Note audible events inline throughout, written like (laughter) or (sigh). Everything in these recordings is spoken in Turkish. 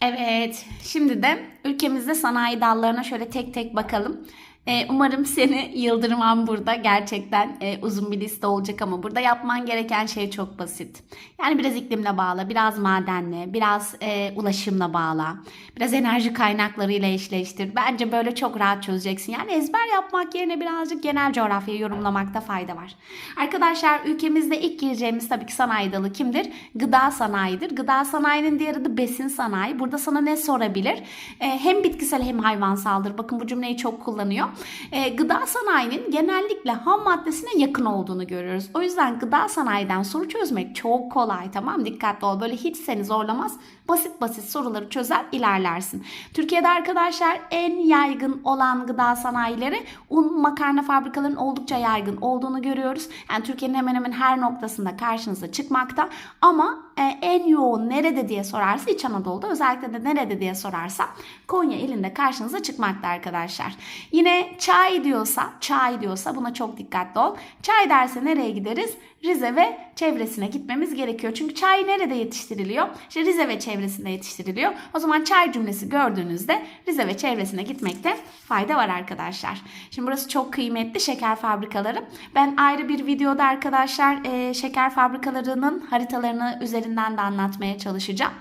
Evet, şimdi de ülkemizde sanayi dallarına şöyle tek tek bakalım. Ee, umarım seni yıldırmam burada. Gerçekten e, uzun bir liste olacak ama burada yapman gereken şey çok basit. Yani biraz iklimle bağla, biraz madenle, biraz e, ulaşımla bağla, biraz enerji kaynaklarıyla eşleştir. Bence böyle çok rahat çözeceksin. Yani ezber yapmak yerine birazcık genel coğrafyayı yorumlamakta fayda var. Arkadaşlar ülkemizde ilk gireceğimiz tabii ki sanayi dalı kimdir? Gıda sanayidir. Gıda sanayinin diğer adı besin sanayi. Burada sana ne sorabilir? Hem bitkisel hem hayvansaldır. Bakın bu cümleyi çok kullanıyor. Ee, gıda sanayinin genellikle ham maddesine yakın olduğunu görüyoruz. O yüzden gıda sanayiden soru çözmek çok kolay tamam? Dikkatli ol. Böyle hiç seni zorlamaz. Basit basit soruları çözer ilerlersin. Türkiye'de arkadaşlar en yaygın olan gıda sanayileri un makarna fabrikalarının oldukça yaygın olduğunu görüyoruz. Yani Türkiye'nin hemen hemen her noktasında karşınıza çıkmakta. Ama e, en yoğun nerede diye sorarsa İç Anadolu'da özellikle de nerede diye sorarsa Konya ilinde karşınıza çıkmakta arkadaşlar. Yine çay diyorsa, çay diyorsa buna çok dikkatli ol. Çay derse nereye gideriz? Rize ve çevresine gitmemiz gerekiyor. Çünkü çay nerede yetiştiriliyor? İşte Rize ve çevresinde yetiştiriliyor. O zaman çay cümlesi gördüğünüzde Rize ve çevresine gitmekte fayda var arkadaşlar. Şimdi burası çok kıymetli şeker fabrikaları. Ben ayrı bir videoda arkadaşlar şeker fabrikalarının haritalarını üzerinden de anlatmaya çalışacağım.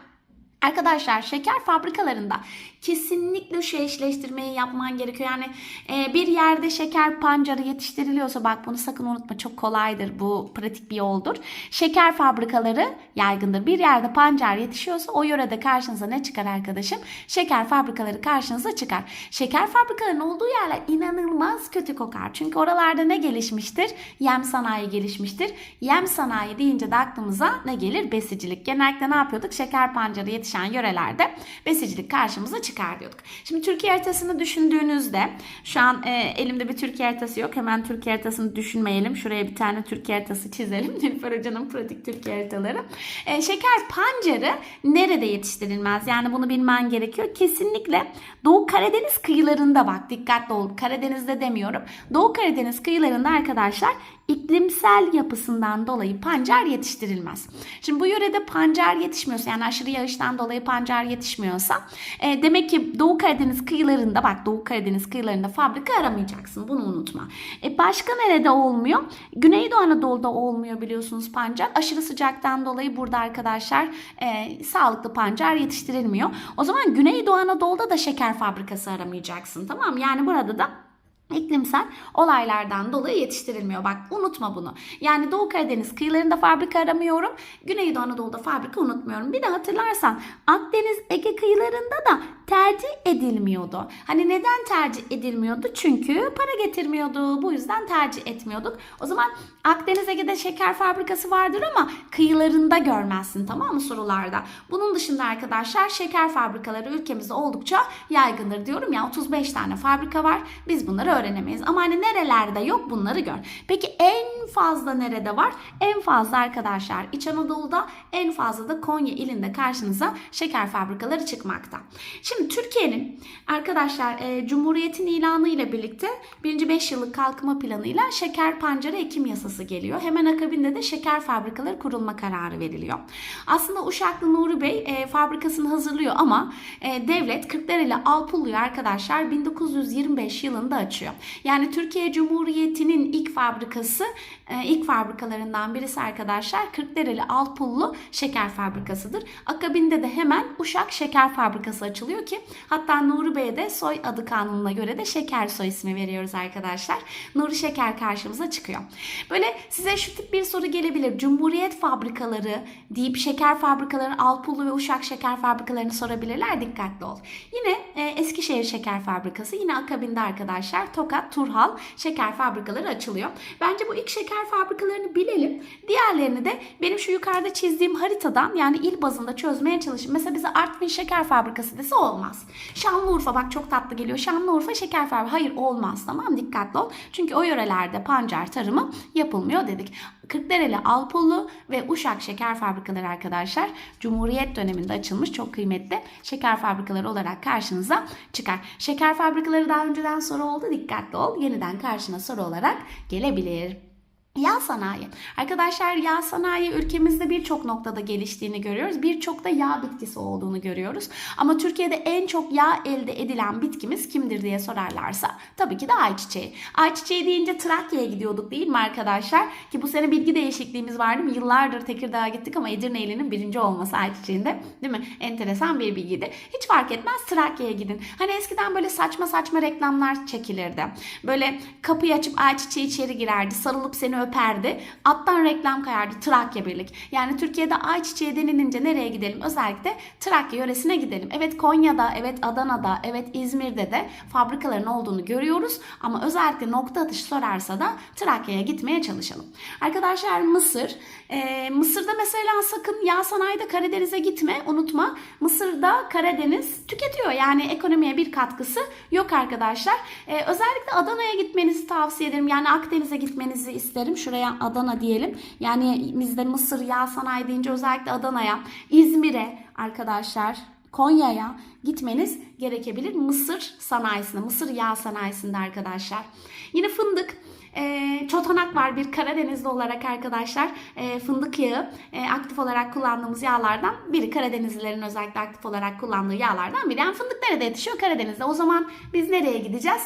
Arkadaşlar şeker fabrikalarında kesinlikle şu eşleştirmeyi yapman gerekiyor. Yani e, bir yerde şeker pancarı yetiştiriliyorsa bak bunu sakın unutma çok kolaydır bu pratik bir yoldur. Şeker fabrikaları yaygındır. Bir yerde pancar yetişiyorsa o yörede karşınıza ne çıkar arkadaşım? Şeker fabrikaları karşınıza çıkar. Şeker fabrikalarının olduğu yerler inanılmaz kötü kokar. Çünkü oralarda ne gelişmiştir? Yem sanayi gelişmiştir. Yem sanayi deyince de aklımıza ne gelir? Besicilik. Genellikle ne yapıyorduk? Şeker pancarı yetişen yörelerde besicilik karşımıza çıkar diyorduk. Şimdi Türkiye haritasını düşündüğünüzde şu an e, elimde bir Türkiye haritası yok. Hemen Türkiye haritasını düşünmeyelim. Şuraya bir tane Türkiye haritası çizelim. (laughs) Nilüfer Hoca'nın pratik Türkiye haritaları. E, şeker pancarı nerede yetiştirilmez? Yani bunu bilmen gerekiyor. Kesinlikle Doğu Karadeniz kıyılarında bak dikkatli ol. Karadeniz'de demiyorum. Doğu Karadeniz kıyılarında arkadaşlar iklimsel yapısından dolayı pancar yetiştirilmez. Şimdi bu yörede pancar yetişmiyorsa yani aşırı yağıştan dolayı pancar yetişmiyorsa e, demek ki Doğu Karadeniz kıyılarında bak Doğu Karadeniz kıyılarında fabrika aramayacaksın. Bunu unutma. E, başka nerede olmuyor? Güneydoğu Anadolu'da olmuyor biliyorsunuz pancar. Aşırı sıcaktan dolayı burada arkadaşlar e, sağlıklı pancar yetiştirilmiyor. O zaman Güneydoğu Anadolu'da da şeker fabrikası aramayacaksın. Tamam? Yani burada da iklimsel olaylardan dolayı yetiştirilmiyor. Bak unutma bunu. Yani Doğu Karadeniz kıyılarında fabrika aramıyorum. Güneydoğu Anadolu'da fabrika unutmuyorum. Bir de hatırlarsan Akdeniz Ege kıyılarında da tercih edilmiyordu. Hani neden tercih edilmiyordu? Çünkü para getirmiyordu. Bu yüzden tercih etmiyorduk. O zaman Akdeniz Ege'de şeker fabrikası vardır ama kıyılarında görmezsin tamam mı sorularda? Bunun dışında arkadaşlar şeker fabrikaları ülkemizde oldukça yaygındır diyorum ya 35 tane fabrika var. Biz bunları öğrenemeyiz. Ama hani nerelerde yok bunları gör. Peki en fazla nerede var? En fazla arkadaşlar İç Anadolu'da en fazla da Konya ilinde karşınıza şeker fabrikaları çıkmakta. Şimdi Türkiye'nin arkadaşlar e, Cumhuriyet'in ilanı ile birlikte 1. 5 yıllık kalkınma planıyla şeker pancarı ekim yasası geliyor. Hemen akabinde de şeker fabrikaları kurulma kararı veriliyor. Aslında Uşaklı Nuri Bey e, fabrikasını hazırlıyor ama e, devlet Kırklareli Alpullu'yu arkadaşlar 1925 yılında açıyor. Yani Türkiye Cumhuriyeti'nin ilk fabrikası e, ilk fabrikalarından birisi arkadaşlar Kırklareli Alpullu şeker fabrikasıdır. Akabinde de hemen Uşak Şeker Fabrikası açılıyor ki hatta Nuri Bey'e de soy adı kanununa göre de Şeker soy ismi veriyoruz arkadaşlar. Nuri Şeker karşımıza çıkıyor. Böyle size şu tip bir soru gelebilir. Cumhuriyet fabrikaları deyip şeker fabrikaları Alpullu ve Uşak şeker fabrikalarını sorabilirler. Dikkatli ol. Yine e, Eskişehir Şeker Fabrikası yine akabinde arkadaşlar Tokat, Turhal şeker fabrikaları açılıyor. Bence bu ilk şeker fabrikalarını bilelim. Diğerlerini de benim şu yukarıda çizdiğim haritadan yani il bazında çözmeye çalışın. Mesela bize Artvin Şeker Fabrikası dese olmaz. Şanlıurfa bak çok tatlı geliyor. Şanlıurfa Şeker Fabrikası. Hayır olmaz tamam dikkatli ol. Çünkü o yörelerde pancar tarımı yapılmıyor dedik. Kırklareli Alpullu ve Uşak şeker fabrikaları arkadaşlar Cumhuriyet döneminde açılmış çok kıymetli şeker fabrikaları olarak karşınıza çıkar. Şeker fabrikaları daha önceden soru oldu dikkatli ol. Yeniden karşına soru olarak gelebilir. Yağ sanayi. Arkadaşlar yağ sanayi ülkemizde birçok noktada geliştiğini görüyoruz. Birçok da yağ bitkisi olduğunu görüyoruz. Ama Türkiye'de en çok yağ elde edilen bitkimiz kimdir diye sorarlarsa tabii ki de ayçiçeği. Ayçiçeği deyince Trakya'ya gidiyorduk değil mi arkadaşlar? Ki bu sene bilgi değişikliğimiz vardı? Yıllardır Tekirdağ'a gittik ama Edirne'linin birinci olması ayçiçeğinde. Değil mi? Enteresan bir bilgiydi. Hiç fark etmez Trakya'ya gidin. Hani eskiden böyle saçma saçma reklamlar çekilirdi. Böyle kapıyı açıp ayçiçeği içeri girerdi. Sarılıp seni öperdi. Alttan reklam kayardı Trakya Birlik. Yani Türkiye'de ayçiçeği denilince nereye gidelim? Özellikle Trakya yöresine gidelim. Evet Konya'da, evet Adana'da, evet İzmir'de de fabrikaların olduğunu görüyoruz. Ama özellikle nokta atışı sorarsa da Trakya'ya gitmeye çalışalım. Arkadaşlar Mısır. Ee, Mısır'da mesela sakın yağ sanayide Karadeniz'e gitme. Unutma. Mısır'da Karadeniz tüketiyor. Yani ekonomiye bir katkısı yok arkadaşlar. Ee, özellikle Adana'ya gitmenizi tavsiye ederim. Yani Akdeniz'e gitmenizi isterim. Şuraya Adana diyelim. Yani bizde Mısır yağ sanayi deyince özellikle Adana'ya, İzmir'e arkadaşlar Konya'ya gitmeniz gerekebilir. Mısır sanayisinde, Mısır yağ sanayisinde arkadaşlar. Yine fındık. E, çotanak var bir Karadenizli olarak arkadaşlar. E, fındık yağı e, aktif olarak kullandığımız yağlardan biri. Karadenizlilerin özellikle aktif olarak kullandığı yağlardan biri. Yani fındık nerede yetişiyor? Karadeniz'de. O zaman biz nereye gideceğiz?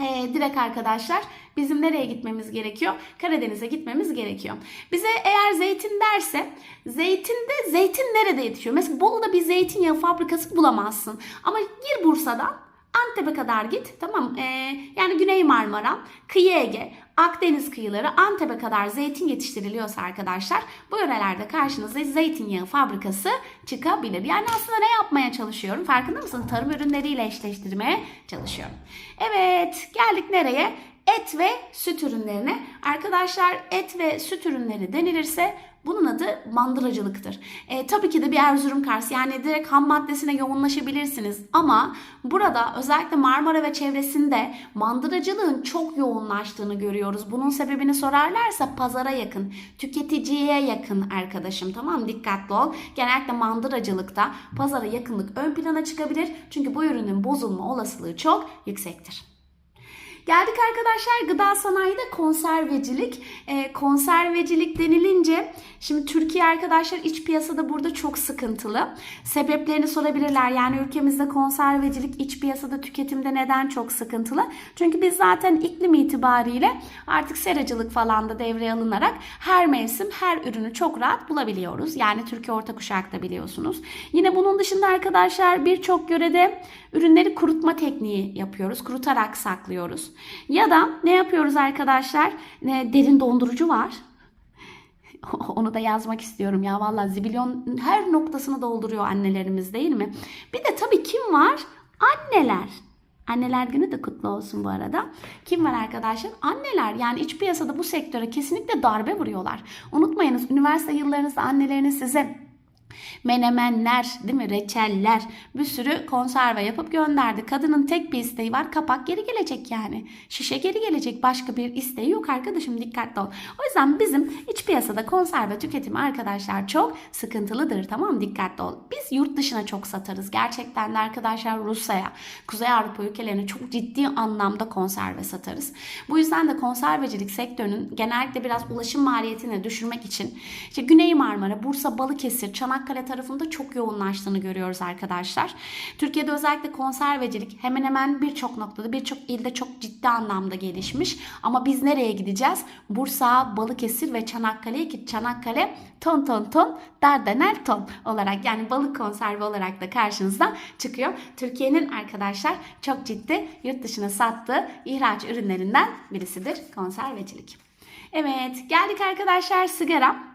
Ee, direkt arkadaşlar bizim nereye gitmemiz gerekiyor? Karadeniz'e gitmemiz gerekiyor. Bize eğer zeytin derse zeytinde zeytin nerede yetişiyor? Mesela Bolu'da bir zeytinyağı fabrikası bulamazsın. Ama gir Bursa'dan Antep'e kadar git tamam? Ee, yani Güney Marmara, Kıyı Ege, Akdeniz kıyıları Antep'e kadar zeytin yetiştiriliyorsa arkadaşlar bu yörelerde karşınıza zeytinyağı fabrikası çıkabilir. Yani aslında ne yapmaya çalışıyorum? Farkında mısın? Tarım ürünleriyle eşleştirmeye çalışıyorum. Evet geldik nereye? Et ve süt ürünlerine. Arkadaşlar et ve süt ürünleri denilirse bunun adı mandıracılıktır. E, tabii ki de bir Erzurum Kars yani direkt ham maddesine yoğunlaşabilirsiniz. Ama burada özellikle Marmara ve çevresinde mandıracılığın çok yoğunlaştığını görüyoruz. Bunun sebebini sorarlarsa pazara yakın, tüketiciye yakın arkadaşım tamam? Dikkatli ol. Genellikle mandıracılıkta pazara yakınlık ön plana çıkabilir. Çünkü bu ürünün bozulma olasılığı çok yüksektir. Geldik arkadaşlar gıda sanayide konservecilik. E, konservecilik denilince şimdi Türkiye arkadaşlar iç piyasada burada çok sıkıntılı. Sebeplerini sorabilirler. Yani ülkemizde konservecilik iç piyasada tüketimde neden çok sıkıntılı? Çünkü biz zaten iklim itibariyle artık seracılık falan da devreye alınarak her mevsim her ürünü çok rahat bulabiliyoruz. Yani Türkiye orta kuşakta biliyorsunuz. Yine bunun dışında arkadaşlar birçok yörede ürünleri kurutma tekniği yapıyoruz. Kurutarak saklıyoruz. Ya da ne yapıyoruz arkadaşlar? Derin dondurucu var. (laughs) Onu da yazmak istiyorum ya vallahi zibilyon her noktasını dolduruyor annelerimiz değil mi? Bir de tabii kim var? Anneler. Anneler günü de kutlu olsun bu arada. Kim var arkadaşlar? Anneler. Yani iç piyasada bu sektöre kesinlikle darbe vuruyorlar. Unutmayınız üniversite yıllarınızda anneleriniz size menemenler, değil mi? Reçeller, bir sürü konserve yapıp gönderdi. Kadının tek bir isteği var. Kapak geri gelecek yani. Şişe geri gelecek. Başka bir isteği yok arkadaşım. Dikkatli ol. O yüzden bizim iç piyasada konserve tüketimi arkadaşlar çok sıkıntılıdır. Tamam? Dikkatli ol. Biz yurt dışına çok satarız. Gerçekten de arkadaşlar Rusya'ya, Kuzey Avrupa ülkelerine çok ciddi anlamda konserve satarız. Bu yüzden de konservecilik sektörünün genellikle biraz ulaşım maliyetini düşürmek için işte Güney Marmara, Bursa, Balıkesir, Çanakkale tarafında çok yoğunlaştığını görüyoruz arkadaşlar. Türkiye'de özellikle konservecilik hemen hemen birçok noktada, birçok ilde çok ciddi anlamda gelişmiş. Ama biz nereye gideceğiz? Bursa, Balıkesir ve Çanakkale'ye ki Çanakkale ton ton ton, Dardanel ton olarak yani balık konserve olarak da karşınıza çıkıyor. Türkiye'nin arkadaşlar çok ciddi yurt dışına sattığı ihraç ürünlerinden birisidir konservecilik. Evet geldik arkadaşlar sigara.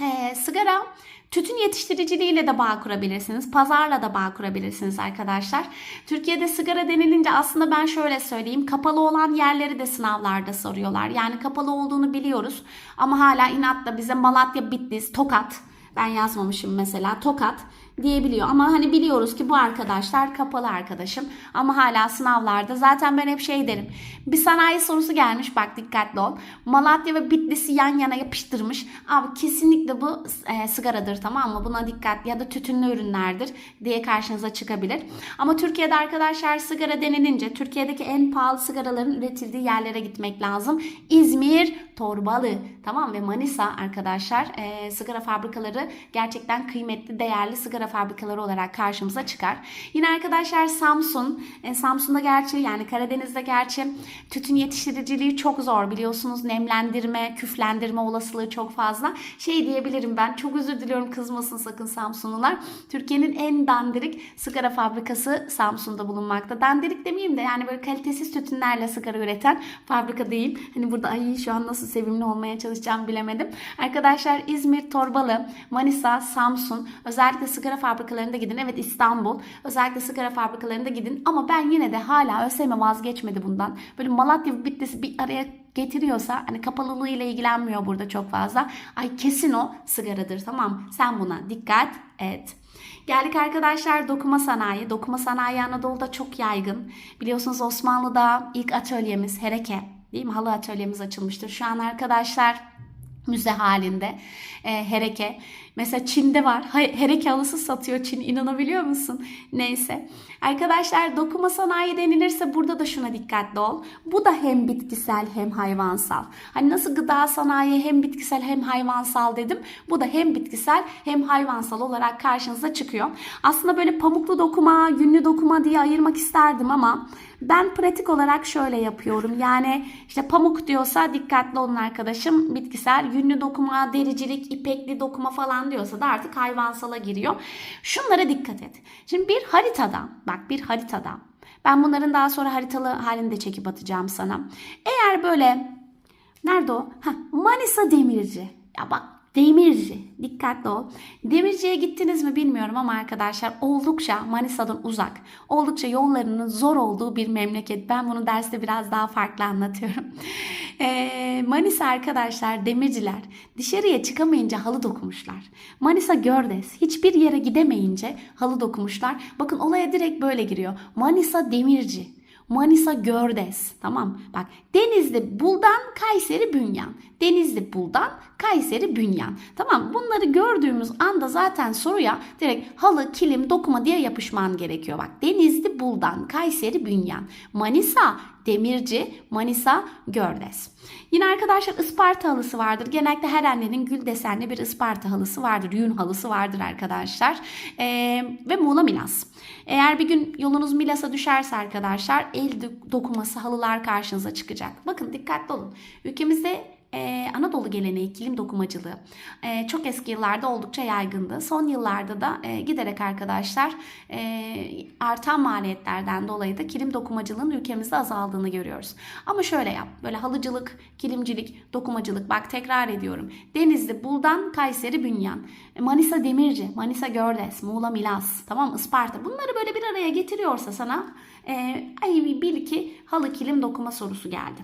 Ee, sigara Tütün yetiştiriciliğiyle de bağ kurabilirsiniz. Pazarla da bağ kurabilirsiniz arkadaşlar. Türkiye'de sigara denilince aslında ben şöyle söyleyeyim. Kapalı olan yerleri de sınavlarda soruyorlar. Yani kapalı olduğunu biliyoruz. Ama hala inatla bize Malatya, Bitlis, Tokat ben yazmamışım mesela. Tokat diyebiliyor. Ama hani biliyoruz ki bu arkadaşlar kapalı arkadaşım. Ama hala sınavlarda zaten ben hep şey derim. Bir sanayi sorusu gelmiş bak dikkatli ol. Malatya ve Bitlis'i yan yana yapıştırmış. Abi kesinlikle bu e, sigaradır tamam mı? Buna dikkat ya da tütünlü ürünlerdir diye karşınıza çıkabilir. Ama Türkiye'de arkadaşlar sigara denilince Türkiye'deki en pahalı sigaraların üretildiği yerlere gitmek lazım. İzmir, Torbalı tamam ve Manisa arkadaşlar e, sigara fabrikaları gerçekten kıymetli değerli sigara fabrikaları olarak karşımıza çıkar. Yine arkadaşlar Samsun. E, Samsun'da gerçi yani Karadeniz'de gerçi tütün yetiştiriciliği çok zor biliyorsunuz. Nemlendirme, küflendirme olasılığı çok fazla. Şey diyebilirim ben çok özür diliyorum kızmasın sakın Samsunlular. Türkiye'nin en dandirik sigara fabrikası Samsun'da bulunmakta. Dandirik demeyeyim de yani böyle kalitesiz tütünlerle sigara üreten fabrika değil. Hani burada ay şu an nasıl sevimli olmaya çalışacağım bilemedim. Arkadaşlar İzmir, Torbalı, Manisa, Samsun özellikle sigara fabrikalarında gidin. Evet İstanbul özellikle sigara fabrikalarında gidin ama ben yine de hala ÖSYM vazgeçmedi bundan. Böyle Malatya Bitlis'i bir araya getiriyorsa hani kapalılığıyla ilgilenmiyor burada çok fazla. Ay kesin o sigaradır tamam sen buna dikkat et. Geldik arkadaşlar dokuma sanayi. Dokuma sanayi Anadolu'da çok yaygın. Biliyorsunuz Osmanlı'da ilk atölyemiz Hereke değil mi? Halı atölyemiz açılmıştır. Şu an arkadaşlar müze halinde e, hereke. Mesela Çin'de var. Hereke halısı satıyor Çin. İnanabiliyor musun? Neyse. Arkadaşlar dokuma sanayi denilirse burada da şuna dikkatli ol. Bu da hem bitkisel hem hayvansal. Hani nasıl gıda sanayi hem bitkisel hem hayvansal dedim. Bu da hem bitkisel hem hayvansal olarak karşınıza çıkıyor. Aslında böyle pamuklu dokuma, yünlü dokuma diye ayırmak isterdim ama ben pratik olarak şöyle yapıyorum. Yani işte pamuk diyorsa dikkatli olun arkadaşım. Bitkisel, yünlü dokuma, dericilik, ipekli dokuma falan diyorsa da artık hayvansala giriyor. Şunlara dikkat et. Şimdi bir haritada, bak bir haritada. Ben bunların daha sonra haritalı halini de çekip atacağım sana. Eğer böyle nerede o? Heh, Manisa Demirci. Ya bak Demirci. Dikkatli ol. Demirci'ye gittiniz mi bilmiyorum ama arkadaşlar oldukça Manisa'dan uzak. Oldukça yollarının zor olduğu bir memleket. Ben bunu derste biraz daha farklı anlatıyorum. (laughs) Ee, Manisa arkadaşlar demirciler dışarıya çıkamayınca halı dokumuşlar. Manisa Gördes hiçbir yere gidemeyince halı dokumuşlar. Bakın olaya direkt böyle giriyor. Manisa demirci. Manisa Gördes. Tamam bak Denizli Buldan Kayseri Bünyan. Denizli Buldan Kayseri Bünyan. Tamam bunları gördüğümüz anda zaten soruya direkt halı kilim dokuma diye yapışman gerekiyor. Bak Denizli Buldan Kayseri Bünyan. Manisa Demirci, Manisa, Gördes. Yine arkadaşlar Isparta halısı vardır. Genellikle her annenin gül desenli bir Isparta halısı vardır. Yün halısı vardır arkadaşlar. Ee, ve Muğla Milas. Eğer bir gün yolunuz Milas'a düşerse arkadaşlar el dokuması halılar karşınıza çıkacak. Bakın dikkatli olun. Ülkemizde ee, Anadolu geleneği kilim dokumacılığı ee, çok eski yıllarda oldukça yaygındı. Son yıllarda da e, giderek arkadaşlar e, artan maliyetlerden dolayı da kilim dokumacılığın ülkemizde azaldığını görüyoruz. Ama şöyle yap böyle halıcılık, kilimcilik, dokumacılık bak tekrar ediyorum. Denizli, Buldan, Kayseri, Bünyan, Manisa Demirci, Manisa Gördes, Muğla Milas, tamam Isparta bunları böyle bir araya getiriyorsa sana e, ay bil ki halı kilim dokuma sorusu geldi.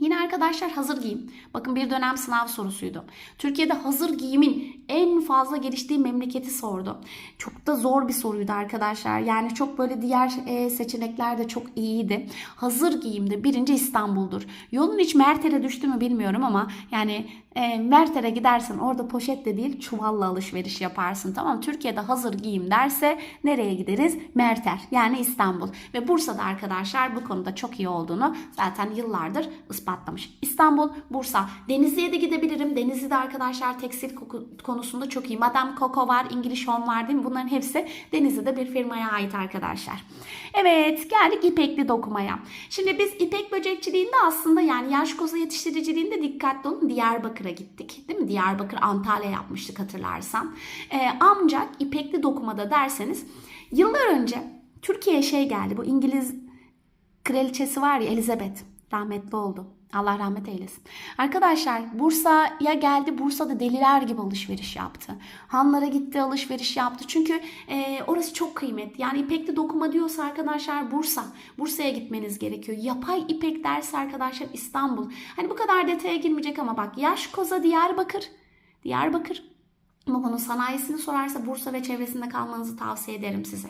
Yine arkadaşlar hazır giyim. Bakın bir dönem sınav sorusuydu. Türkiye'de hazır giyimin en fazla geliştiği memleketi sordu. Çok da zor bir soruydu arkadaşlar. Yani çok böyle diğer e, seçenekler de çok iyiydi. Hazır giyimde birinci İstanbul'dur. Yolun hiç Merter'e düştü mü bilmiyorum ama yani e, Merter'e gidersen orada poşetle değil çuvalla alışveriş yaparsın. Tamam Türkiye'de hazır giyim derse nereye gideriz? Merter yani İstanbul. Ve Bursa'da arkadaşlar bu konuda çok iyi olduğunu zaten yıllardır ispatlamış. İstanbul, Bursa. Denizli'ye de gidebilirim. Denizli'de arkadaşlar tekstil konusunda çok iyi. Madame Coco var, English Home var değil mi? Bunların hepsi Denizli'de bir firmaya ait arkadaşlar. Evet geldik ipekli dokumaya. Şimdi biz ipek böcekçiliğinde aslında yani yaş koza yetiştiriciliğinde dikkatli olun. Diyarbakır'a gittik değil mi? Diyarbakır, Antalya yapmıştık hatırlarsan. Ee, ancak ipekli dokumada derseniz yıllar önce Türkiye'ye şey geldi. Bu İngiliz kraliçesi var ya Elizabeth rahmetli oldu. Allah rahmet eylesin. Arkadaşlar Bursa'ya geldi. Bursa'da deliler gibi alışveriş yaptı. Hanlara gitti alışveriş yaptı. Çünkü e, orası çok kıymetli. Yani ipekli dokuma diyorsa arkadaşlar Bursa. Bursa'ya gitmeniz gerekiyor. Yapay ipek dersi arkadaşlar İstanbul. Hani bu kadar detaya girmeyecek ama bak yaş koza Diyarbakır. Diyarbakır. Ama bunun sanayisini sorarsa Bursa ve çevresinde kalmanızı tavsiye ederim size.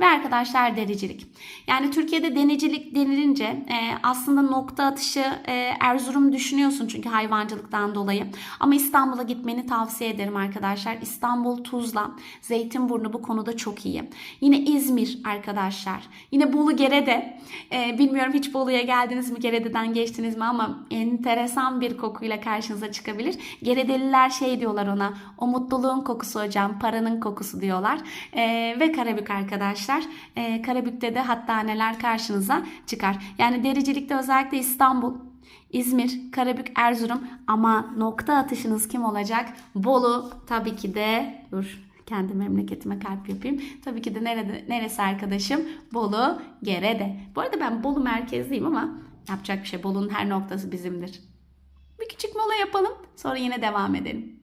Ve arkadaşlar dericilik. Yani Türkiye'de denicilik denilince e, aslında nokta atışı e, Erzurum düşünüyorsun çünkü hayvancılıktan dolayı. Ama İstanbul'a gitmeni tavsiye ederim arkadaşlar. İstanbul, Tuzla, Zeytinburnu bu konuda çok iyi. Yine İzmir arkadaşlar. Yine Bolu Gerede. E, bilmiyorum hiç Bolu'ya geldiniz mi, Gerede'den geçtiniz mi ama enteresan bir kokuyla karşınıza çıkabilir. Geredeliler şey diyorlar ona, o mutluluğun kokusu hocam, paranın kokusu diyorlar. E, ve Karabük arkadaşlar. E, Karabük'te de hatta neler karşınıza çıkar. Yani dericilikte özellikle İstanbul, İzmir, Karabük, Erzurum ama nokta atışınız kim olacak? Bolu tabii ki de dur kendi memleketime kalp yapayım. Tabii ki de nerede, neresi arkadaşım? Bolu, Gerede. Bu arada ben Bolu merkezliyim ama yapacak bir şey. Bolu'nun her noktası bizimdir. Bir küçük mola yapalım. Sonra yine devam edelim.